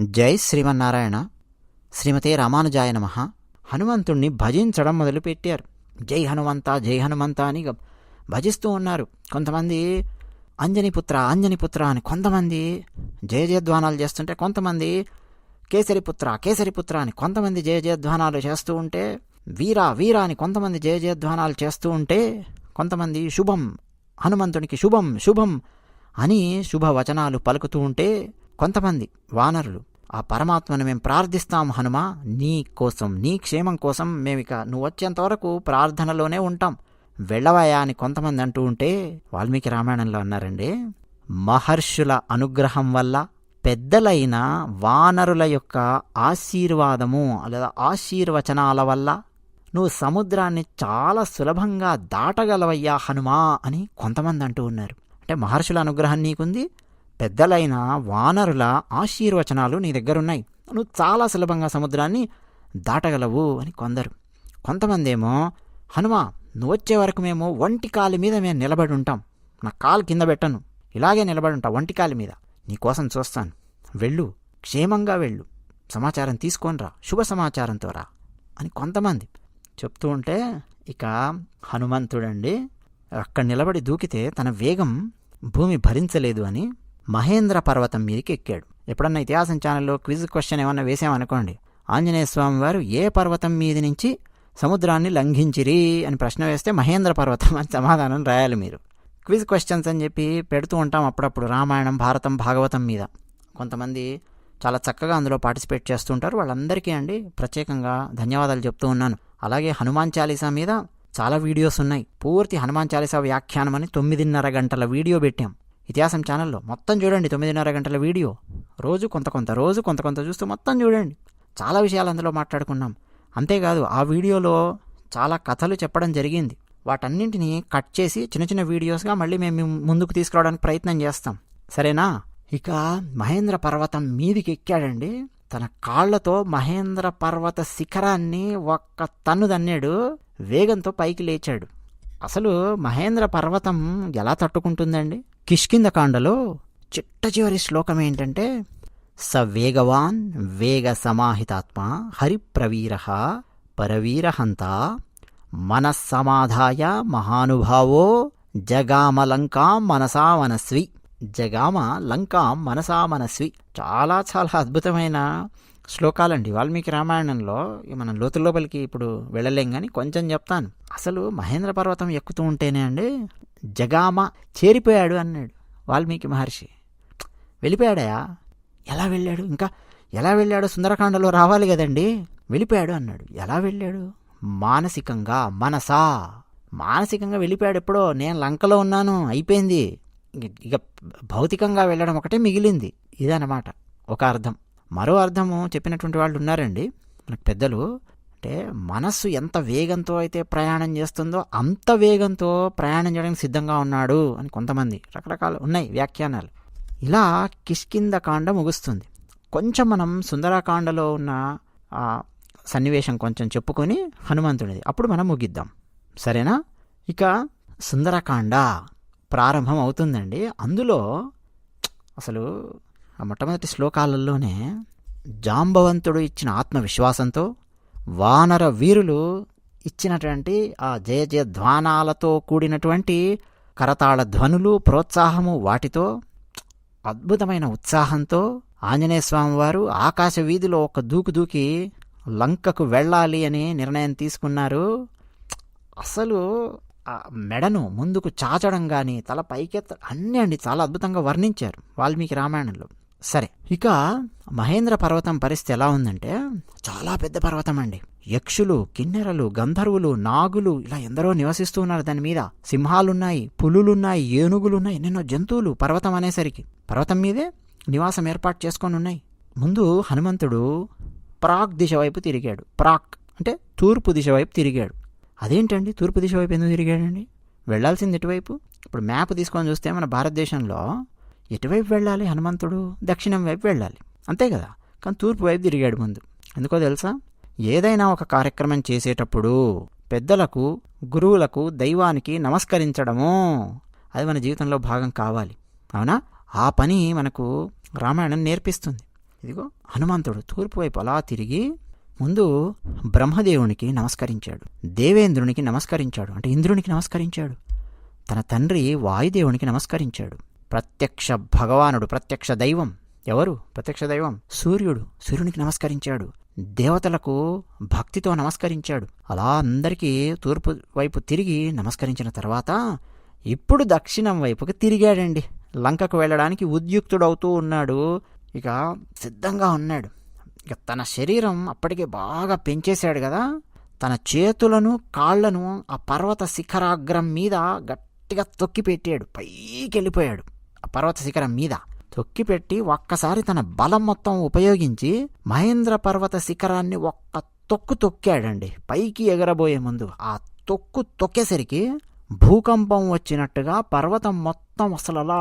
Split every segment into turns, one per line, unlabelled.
జై శ్రీమన్నారాయణ. శ్రీమతే రామానుజాయ నమ. హనుమంతుణ్ణి భజించడం మొదలుపెట్టారు. జై హనుమంత జై హనుమంత అని గ- భజిస్తూ ఉన్నారు. కొంతమంది అంజనిపుత్ర అంజనిపుత్ర అని కొంతమంది జయ జయధ్వానాలు చేస్తుంటే కొంతమంది కేసరిపుత్ర కేసరిపుత్ర అని కొంతమంది జయ జయధ్వానాలు చేస్తూ ఉంటే వీరా వీరా అని కొంతమంది జయ జయధ్వానాలు చేస్తూ ఉంటే కొంతమంది శుభం హనుమంతునికి శుభం శుభం అని శుభవచనాలు పలుకుతూ ఉంటే కొంతమంది వానరులు ఆ పరమాత్మను మేము ప్రార్థిస్తాం హనుమా నీ కోసం నీ క్షేమం కోసం మేమిక నువ్వు వచ్చేంతవరకు ప్రార్థనలోనే ఉంటాం. వెళ్ళవయా అని కొంతమంది అంటూ ఉంటే వాల్మీకి రామాయణంలో అన్నారండి మహర్షుల అనుగ్రహం వల్ల పెద్దలైన వానరుల యొక్క ఆశీర్వాదము లేదా ఆశీర్వచనాల వల్ల నువ్వు సముద్రాన్ని చాలా సులభంగా దాటగలవయ్యా హనుమా అని కొంతమంది అంటూ ఉన్నారు. అంటే మహర్షుల అనుగ్రహం నీకుంది పెద్దలైన వానరుల ఆశీర్వచనాలు నీ దగ్గరున్నాయి. నువ్వు చాలా సులభంగా సముద్రాన్ని దాటగలవు అని కొందరు. కొంతమంది ఏమో హనుమా నువ్వు వచ్చే వరకు మేము ఒంటి కాలి మీద మేము నిలబడి ఉంటాం. నా కాలు కింద పెట్టను. ఇలాగే నిలబడి ఉంటా ఒంటి కాలి మీద. నీకోసం చూస్తాను. వెళ్ళు. క్షేమంగా వెళ్ళు. సమాచారం తీసుకొనిరా శుభ సమాచారంతో రా. అని కొంతమంది చెప్తూ ఉంటే ఇక హనుమంతుడండి అక్కడ నిలబడి దూకితే తన వేగం భూమి భరించలేదు అని మహేంద్ర పర్వతం మీదకి ఎక్కాడు. ఎప్పుడన్నా ఇతిహాసం ఛానల్లో క్విజ్ క్వశ్చన్ ఏమన్నా వేసామనుకోండి ఆంజనేయ స్వామి వారు ఏ పర్వతం మీద నుంచి సముద్రాన్ని లంఘించిరి అని ప్రశ్న వేస్తే మహేంద్ర పర్వతం అని సమాధానం రాయాలి మీరు. క్విజ్ క్వశ్చన్స్ అని చెప్పి పెడుతూ ఉంటాం అప్పుడప్పుడు రామాయణం భారతం భాగవతం మీద. కొంతమంది చాలా చక్కగా అందులో పార్టిసిపేట్ చేస్తుంటారు. వాళ్ళందరికీ అండి ప్రత్యేకంగా ధన్యవాదాలు చెప్తూ ఉన్నాను. అలాగే హనుమాన్ చాలీసా మీద చాలా వీడియోస్ ఉన్నాయి. పూర్తి హనుమాన్ చాలీసా వ్యాఖ్యానం అని తొమ్మిదిన్నర గంటల వీడియో పెట్టాం. ఇతిహాసం ఛానల్లో మొత్తం చూడండి తొమ్మిదిన్నర గంటల వీడియో. రోజు కొంత కొంత రోజు కొంత కొంత చూస్తూ మొత్తం చూడండి. చాలా విషయాలు అందులో మాట్లాడుకున్నాం. అంతేకాదు ఆ వీడియోలో చాలా కథలు చెప్పడం జరిగింది. వాటన్నింటినీ కట్ చేసి చిన్న చిన్న వీడియోస్గా మళ్ళీ మేము ముందుకు తీసుకురావడానికి ప్రయత్నం చేస్తాం. సరేనా? ఇక మహేంద్ర పర్వతం మీదికి ఎక్కాడండి. తన కాళ్ళతో మహేంద్ర పర్వత శిఖరాన్ని ఒక్క తన్ను దన్నాడు వేగంతో పైకి లేచాడు. అసలు మహేంద్ర పర్వతం ఎలా తట్టుకుంటుందండి? కిష్కింద కాండలో చిట్ట చివరి శ్లోకం ఏంటంటే స వేగవాన్ వేగ సమాహితాత్మ హరిప్రవీర పరవీరహంత మనస్సమాధాయ మహానుభావో జగామలంకాం మనసా మనస్వి జగామ లంకాం మనసా మనస్వి చాలా చాలా అద్భుతమైన శ్లోకాలండి. వాల్మీకి రామాయణంలో మనం లోతుల్లోపలికి ఇప్పుడు వెళ్ళలేం కానీ కొంచెం చెప్తాను. అసలు మహేంద్ర పర్వతం ఎక్కుతూ ఉంటేనే అండి జగామ చేరిపోయాడు అన్నాడు వాల్మీకి మహర్షి. వెళ్ళిపోయాడయా? ఎలా వెళ్ళాడు? ఇంకా ఎలా వెళ్ళాడు సుందరకాండలో రావాలి కదండి. వెళ్ళిపోయాడు అన్నాడు. ఎలా వెళ్ళాడు? మానసికంగా మనసా. మానసికంగా వెళ్ళిపోయాడు ఎప్పుడో. నేను లంకలో ఉన్నాను అయిపోయింది. ఇక- ఇక భౌతికంగా వెళ్ళడం ఒకటే మిగిలింది. ఇదన్నమాట ఒక అర్థం. మరో అర్థము చెప్పినటువంటి వాళ్ళు ఉన్నారండి. మనకు పెద్దలు అంటే మనస్సు ఎంత వేగంతో అయితే ప్రయాణం చేస్తుందో అంత వేగంతో ప్రయాణం చేయడానికి సిద్ధంగా ఉన్నాడు అని కొంతమంది రకరకాలు ఉన్నాయి వ్యాఖ్యానాలు. ఇలా కిష్కింద కాండ ముగుస్తుంది. కొంచెం మనం సుందరకాండలో ఉన్న ఆ సన్నివేశం కొంచెం చెప్పుకొని హనుమంతుడిది. అప్పుడు మనం ముగిద్దాం. సరేనా? ఇక సుందరకాండ ప్రారంభం అవుతుందండి. అందులో అసలు ఆ మొట్టమొదటి శ్లోకాలలోనే జాంబవంతుడు ఇచ్చిన ఆత్మవిశ్వాసంతో వానర వీరులు ఇచ్చినటువంటి ఆ జయ జయ ధ్వానాలతో కూడినటువంటి కరతాళ ధ్వనులు ప్రోత్సాహము వాటితో అద్భుతమైన ఉత్సాహంతో ఆంజనేయ స్వామి వారు ఆకాశ వీధిలో ఒక దూకు దూకి లంకకు వెళ్ళాలి అని నిర్ణయం తీసుకున్నారు. అసలు ఆ మెడను ముందుకు చాచడం కానీ తల పైకెత్త అన్నీ అండి చాలా అద్భుతంగా వర్ణించారు వాల్మీకి రామాయణంలో. సరే. ఇక మహేంద్ర పర్వతం పరిస్థితి ఎలా ఉందంటే చాలా పెద్ద పర్వతం అండి. యక్షులు కిన్నెరలు గంధర్వులు నాగులు ఇలా ఎందరో నివసిస్తూ ఉన్నారు దాని మీద. సింహాలున్నాయి పులులున్నాయి ఏనుగులున్నాయి ఎన్నెన్నో జంతువులు పర్వతం అనేసరికి. పర్వతం మీదే నివాసం ఏర్పాటు చేసుకొని ఉన్నాయి. ముందు హనుమంతుడు ప్రాక్ దిశ వైపు తిరిగాడు. ప్రాక్ అంటే తూర్పు దిశ వైపు తిరిగాడు. అదేంటండి తూర్పు దిశ వైపు ఎందుకు తిరిగాడండి? వెళ్ళాల్సింది ఎటువైపు? ఇప్పుడు మ్యాప్ తీసుకొని చూస్తే మన భారతదేశంలో ఎటువైపు వెళ్ళాలి? హనుమంతుడు దక్షిణం వైపు వెళ్ళాలి. అంతే కదా? కానీ తూర్పు వైపు తిరిగాడు ముందు. ఎందుకో తెలుసా? ఏదైనా ఒక కార్యక్రమం చేసేటప్పుడు పెద్దలకు గురువులకు దైవానికి నమస్కరించడము అది మన జీవితంలో భాగం కావాలి. అవునా? ఆ పని మనకు రామాయణం నేర్పిస్తుంది. ఇదిగో హనుమంతుడు తూర్పు వైపు అలా తిరిగి ముందు బ్రహ్మదేవునికి నమస్కరించాడు. దేవేంద్రునికి నమస్కరించాడు. అంటే ఇంద్రునికి నమస్కరించాడు. తన తండ్రి వాయుదేవునికి నమస్కరించాడు. ప్రత్యక్ష భగవానుడు ప్రత్యక్ష దైవం. ఎవరు? ప్రత్యక్ష దైవం. సూర్యుడు. సూర్యునికి నమస్కరించాడు. దేవతలకు భక్తితో నమస్కరించాడు. అలా అందరికీ తూర్పు వైపు తిరిగి నమస్కరించిన తర్వాత ఇప్పుడు దక్షిణం వైపుకి తిరిగాడండి. లంకకు వెళ్ళడానికి ఉద్యుక్తుడవుతూ ఉన్నాడు. ఇక సిద్ధంగా ఉన్నాడు. ఇక తన శరీరం అప్పటికే బాగా పెంచేశాడు కదా. తన చేతులను కాళ్ళను ఆ పర్వత శిఖరాగ్రం మీద గట్టిగా తొక్కి పెట్టాడు పైకి వెళ్ళిపోయాడు పర్వత శిఖరం మీద తొక్కిపెట్టి ఒక్కసారి తన బలం మొత్తం ఉపయోగించి మహేంద్ర పర్వత శిఖరాన్ని ఒక్క తొక్కు తొక్కాడండి. పైకి ఎగరబోయే ముందు ఆ తొక్కు తొక్కేసరికి భూకంపం వచ్చినట్టుగా పర్వతం మొత్తం అసలు అలా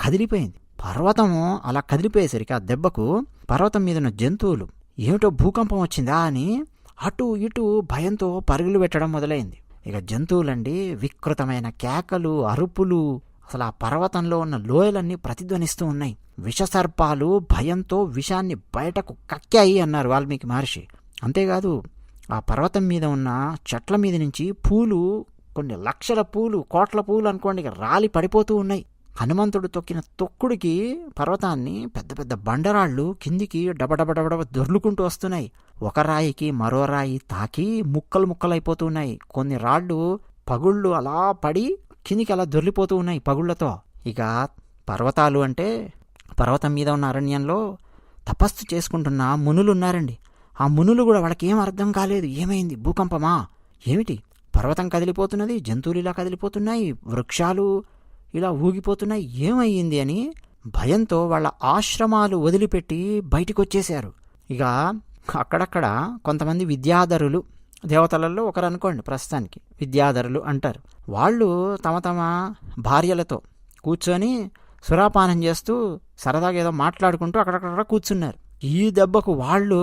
కదిలిపోయింది. పర్వతం అలా కదిలిపోయేసరికి ఆ దెబ్బకు పర్వతం మీద ఉన్న జంతువులు ఏమిటో భూకంపం వచ్చిందా? అని అటు ఇటు భయంతో పరుగులు పెట్టడం మొదలైంది. ఇక జంతువులండి వికృతమైన కేకలు అరుపులు అసలు ఆ పర్వతంలో ఉన్న లోయలన్నీ ప్రతిధ్వనిస్తూ ఉన్నాయి. విషసర్పాలు భయంతో విషాన్ని బయటకు కక్కాయి అన్నారు వాల్మీకి మహర్షి. అంతేకాదు ఆ పర్వతం మీద ఉన్న చెట్ల మీద నుంచి పూలు కొన్ని లక్షల పూలు కోట్ల పూలు అనుకోండి రాలి పడిపోతూ ఉన్నాయి. హనుమంతుడు తొక్కిన తొక్కుడికి పర్వతాన్ని పెద్ద పెద్ద బండరాళ్ళు కిందికి డబడబడబడబ దొర్లుకుంటూ వస్తున్నాయి. ఒక రాయికి మరో రాయి తాకి ముక్కలు ముక్కలైపోతున్నాయి కొన్ని రాళ్ళు పగుళ్ళు అలా పడి కిందికి అలా దొర్లిపోతూ ఉన్నాయి పగుళ్ళతో ఇక పర్వతాలు అంటే పర్వతం మీద ఉన్న అరణ్యంలో తపస్సు చేసుకుంటున్న మునులు ఉన్నారండి. ఆ మునులు కూడా వాళ్ళకి ఏం అర్థం కాలేదు. ఏమైంది? భూకంపమా? ఏమిటి? పర్వతం కదిలిపోతున్నది జంతువులు ఇలా కదిలిపోతున్నాయి వృక్షాలు ఇలా ఊగిపోతున్నాయి. ఏమయ్యింది అని భయంతో వాళ్ళ ఆశ్రమాలు వదిలిపెట్టి బయటికి వచ్చేశారు ఇక అక్కడక్కడ కొంతమంది విద్యాధరులు దేవతలలో ఒకరు అనుకోండి ప్రస్తుతానికి విద్యాధరులు అంటారు. వాళ్ళు తమ తమ భార్యలతో కూర్చొని సురాపానం చేస్తూ సరదాగా ఏదో మాట్లాడుకుంటూ అక్కడక్కడ కూర్చున్నారు. ఈ దెబ్బకు వాళ్ళు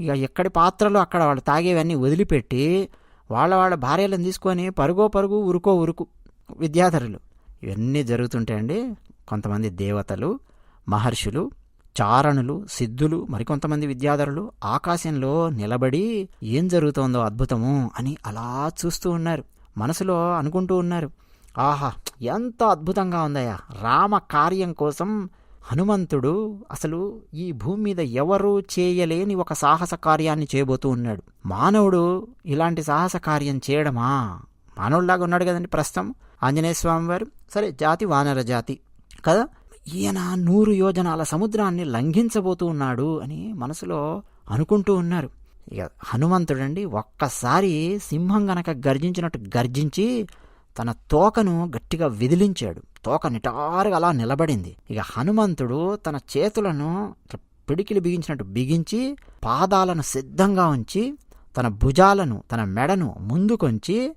ఇక ఎక్కడి పాత్రలు అక్కడ వాళ్ళు తాగేవన్నీ వదిలిపెట్టి వాళ్ళ వాళ్ళ భార్యలను తీసుకొని పరుగో పరుగు ఉరుకో ఉరుకు విద్యాధరులు. ఇవన్నీ జరుగుతుంటాయండి. కొంతమంది దేవతలు మహర్షులు చారణులు సిద్ధులు మరికొంతమంది విద్యాధరులు ఆకాశంలో నిలబడి ఏం జరుగుతోందో అద్భుతము అని అలా చూస్తూ ఉన్నారు. మనసులో అనుకుంటూ ఉన్నారు. ఆహా ఎంత అద్భుతంగా ఉందయ్యా! రామ కార్యం కోసం హనుమంతుడు అసలు ఈ భూమి మీద ఎవరూ చేయలేని ఒక సాహస కార్యాన్ని చేయబోతూ ఉన్నాడు. మానవుడు ఇలాంటి సాహస కార్యం చేయడమా? మానవుడిలాగా ఉన్నాడు కదండి ప్రస్తుతం. ఆంజనేయ స్వామి వారు. సరే జాతి వానర జాతి. కదా? ఈయన నూరు యోజనాల సముద్రాన్ని లంఘించబోతూ ఉన్నాడు అని మనసులో అనుకుంటూ ఉన్నారు. ఇక హనుమంతుడండి ఒక్కసారి సింహం గనక గర్జించినట్టు గర్జించి తన తోకను గట్టిగా విదిలించాడు. తోక నిటారుగా అలా నిలబడింది. ఇక హనుమంతుడు తన చేతులను పిడికిలు పిడికిలి బిగించినట్టు బిగించి పాదాలను సిద్ధంగా ఉంచి తన భుజాలను తన మెడను ముందుకొంచి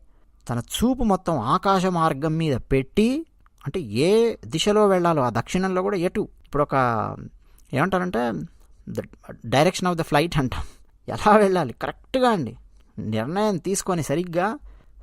తన చూపు మొత్తం ఆకాశ మార్గం మీద పెట్టి అంటే ఏ దిశలో వెళ్ళాలో ఆ దక్షిణంలో కూడా ఎటు ఇప్పుడు ఒక ఏమంటారంటే the direction of the flight అంటాం. ఎలా వెళ్ళాలి? కరెక్ట్గా అండి. నిర్ణయం తీసుకొని సరిగ్గా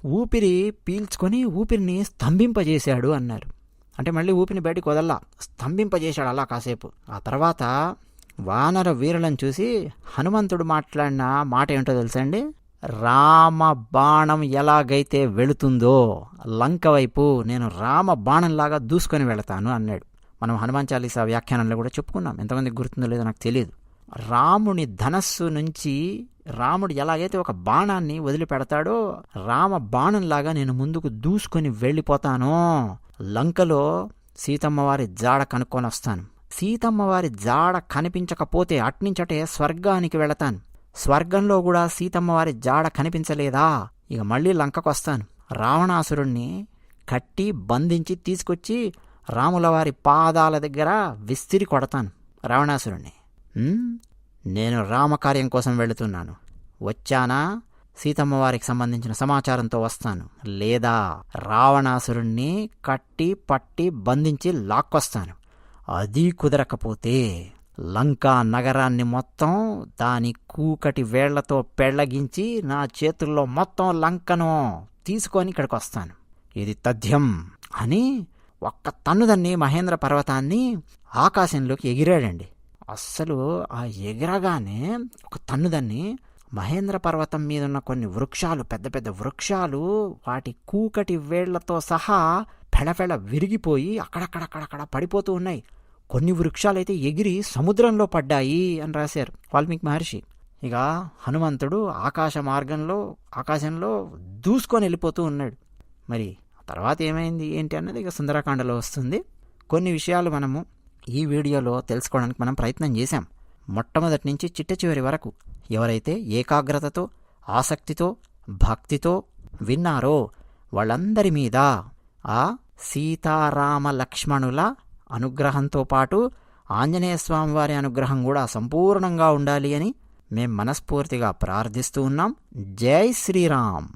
ఊపిరి పీల్చుకొని ఊపిరిని స్తంభింపజేశాడు అన్నారు. అంటే మళ్ళీ ఊపిరిని బయటికి వదల్లా. స్తంభింపజేశాడు అలా కాసేపు. ఆ తర్వాత వానర వీరులను చూసి హనుమంతుడు మాట్లాడిన మాట ఏంటో తెలుసా అండి? రామ బాణం ఎలాగైతే వెళుతుందో లంక వైపు నేను రామ బాణంలాగా దూసుకొని వెళతాను అన్నాడు. మనం హనుమాన్ చాలీసా వ్యాఖ్యానంలో కూడా చెప్పుకున్నాం. ఎంతమంది గుర్తుందో లేదో నాకు తెలియదు రాముని ధనస్సు నుంచి రాముడు ఎలాగైతే ఒక బాణాన్ని వదిలిపెడతాడో రామ బాణంలాగా నేను ముందుకు దూసుకొని వెళ్ళిపోతాను. లంకలో సీతమ్మవారి జాడ కనుక్కొని వస్తాను. సీతమ్మవారి జాడ కనిపించకపోతే అట్నించటే స్వర్గానికి వెళతాను. స్వర్గంలో కూడా సీతమ్మవారి జాడ కనిపించలేదా? ఇక మళ్ళీ లంకకొస్తాను. రావణాసురుణ్ణి కట్టి బంధించి తీసుకొచ్చి రాములవారి పాదాల దగ్గర విస్తిరి కొడతాను రావణాసురుణ్ణి. నేను రామకార్యం కోసం వెళుతున్నాను. వచ్చానా? సీతమ్మవారికి సంబంధించిన సమాచారంతో వస్తాను. లేదా? రావణాసురుణ్ణి కట్టి పట్టి బంధించి లాక్కొస్తాను. అది కుదరకపోతే లంకా నగరాన్ని మొత్తం దాని కూకటి వేళ్ళతో పెళ్ళగించి నా చేతుల్లో మొత్తం లంకను తీసుకొని ఇక్కడికి వస్తాను ఇది తథ్యం అని ఒక్క తన్నుదన్ని మహేంద్ర పర్వతాన్ని ఆకాశంలోకి ఎగిరాడండి. అస్సలు ఆ ఎగిరగానే ఒక తన్నుదన్ని మహేంద్ర పర్వతం మీద ఉన్న కొన్ని వృక్షాలు పెద్ద పెద్ద వృక్షాలు వాటి కూకటి వేళ్ళతో సహా ఫెళఫెళ విరిగిపోయి అక్కడక్కడక్కడక్కడ పడిపోతూ ఉన్నాయి. కొన్ని వృక్షాలైతే ఎగిరి సముద్రంలో పడ్డాయి అని రాశారు వాల్మీకి మహర్షి. ఇక హనుమంతుడు ఆకాశ మార్గంలో ఆకాశంలో దూసుకొని వెళ్ళిపోతూ ఉన్నాడు. మరి తర్వాత ఏమైంది ఏంటి అన్నది ఇక సుందరకాండలో వస్తుంది. కొన్ని విషయాలు మనము ఈ వీడియోలో తెలుసుకోవడానికి మనం ప్రయత్నం చేశాం. మొట్టమొదటి నుంచి చిట్ట చివరి వరకు ఎవరైతే ఏకాగ్రతతో ఆసక్తితో భక్తితో విన్నారో వాళ్ళందరి మీద ఆ సీతారామ లక్ష్మణుల అనుగ్రహంతో పాటు ఆంజనేయ వారి అనుగ్రహం కూడా సంపూర్ణంగా ఉండాలి అని మేం మనస్ఫూర్తిగా ప్రార్థిస్తూ ఉన్నాం. జై శ్రీరామ్.